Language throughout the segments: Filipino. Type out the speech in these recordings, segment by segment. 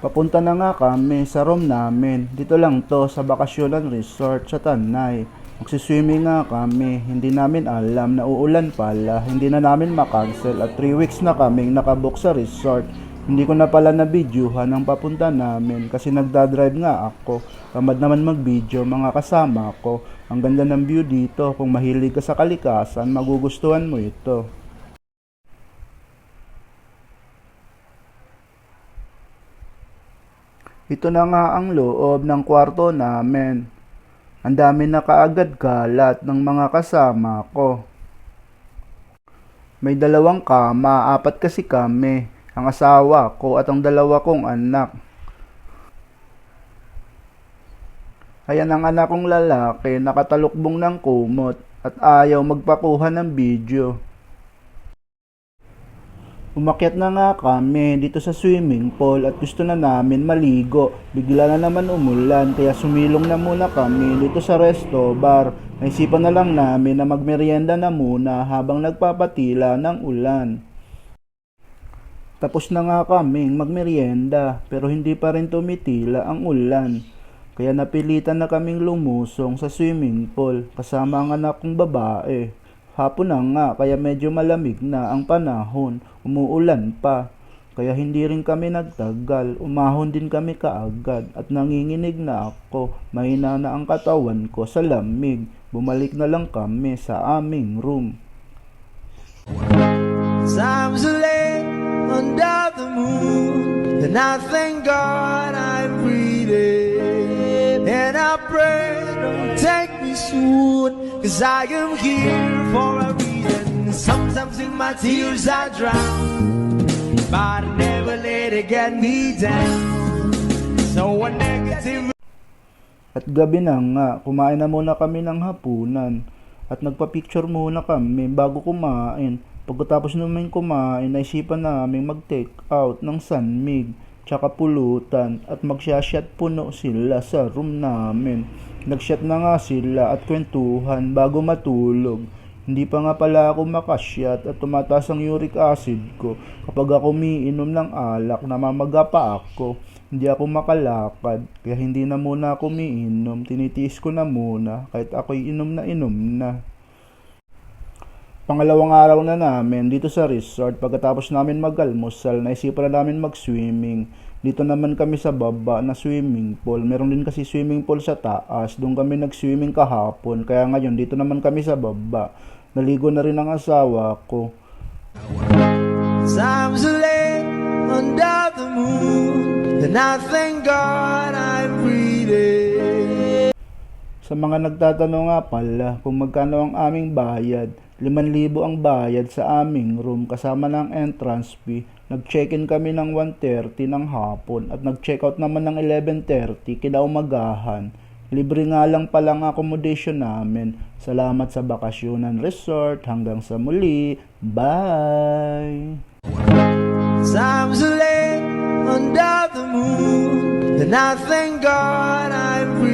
Papunta na nga kami sa room namin. Dito lang to sa Bakasyonan Resort sa Tanay. Magsiswimming nga kami. Hindi namin alam na uulan pala. Hindi na namin makancel at 3 weeks na kaming nakabook sa resort. Hindi ko na pala na videohan ang papunta namin kasi nagdadrive nga ako. Tamad naman mag-video mga kasama ko. Ang ganda ng view dito. Kung mahilig ka sa kalikasan, magugustuhan mo ito. Ito na nga ang loob ng kwarto namin. Ang dami na kaagad kalat ng mga kasama ko. May dalawang kama, apat kasi kami. Ang asawa ko at ang dalawa kong anak. Ayan ang anak kong lalaki, nakatalukbong ng kumot at ayaw magpakuha ng video. Umakyat na nga kami dito sa swimming pool at gusto na namin maligo. Bigla na naman umulan kaya sumilong na muna kami dito sa resto bar. Naisipan na lang namin na magmerienda na muna habang nagpapatila ng ulan. Tapos na nga kaming magmerienda pero hindi pa rin tumitila ang ulan. Kaya napilitan na kaming lumusong sa swimming pool kasama ang anak kong babae. Hapon na nga, kaya medyo malamig na ang panahon. Umuulan pa. Kaya hindi rin kami nagtagal. Umahon din kami kaagad at nanginginig na ako. Mahina na ang katawan ko sa lamig. Bumalik na lang kami sa aming room. Times under the moon, and I thank God I'm breathing. And I pray, don't take me soon, cause I am here for a reason. Sometimes in my tears I drown, but I never let it get me down. So a negative At gabi na nga, kumain na muna kami ng hapunan. At nagpa-picture muna kami bago kumain. Pagkatapos namin kumain, naisipan namin mag-take out ng sanmig, tsaka pulutan, at magsyashot puno sila sa room namin. Nagshot na nga sila at kwentuhan bago matulog. Hindi pa nga pala ako makasyat at tumataas ang uric acid ko. Kapag ako umiinom ng alak, namamaga pa ako. Hindi ako makalakad, kaya hindi na muna ako umiinom. Tinitiis ko na muna, kahit ako'y inom na inom na. Pangalawang araw na namin dito sa resort. Pagkatapos namin mag-almusal, naisipan na namin mag-swimming. Dito naman kami sa baba na swimming pool. Meron din kasi swimming pool sa taas. Doon kami nag-swimming kahapon. Kaya ngayon, dito naman kami sa baba. Naligo na rin ang asawa ko. Times are late under the moon, and I thank God breathing. Sa mga nagtatanong nga pala kung magkano ang aming bayad, 5,000 ang bayad sa aming room kasama ng entrance fee. Nag-check-in kami ng 1.30 ng hapon at nag-check-out naman ng 11.30 kinaumagahan. Libre nga lang pala ang accommodation namin. Salamat sa Bakasyonan Resort. Hanggang sa muli. Bye! Times under the moon, and I thank God I'm.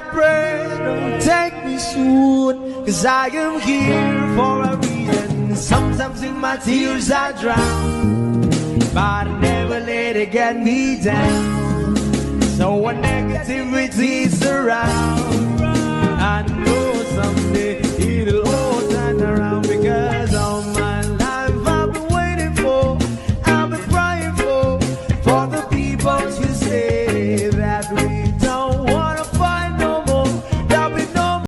Pray, don't take me soon, cause I am here for a reason. Sometimes in my tears I drown, but I never let it get me down. So when negativity surrounds,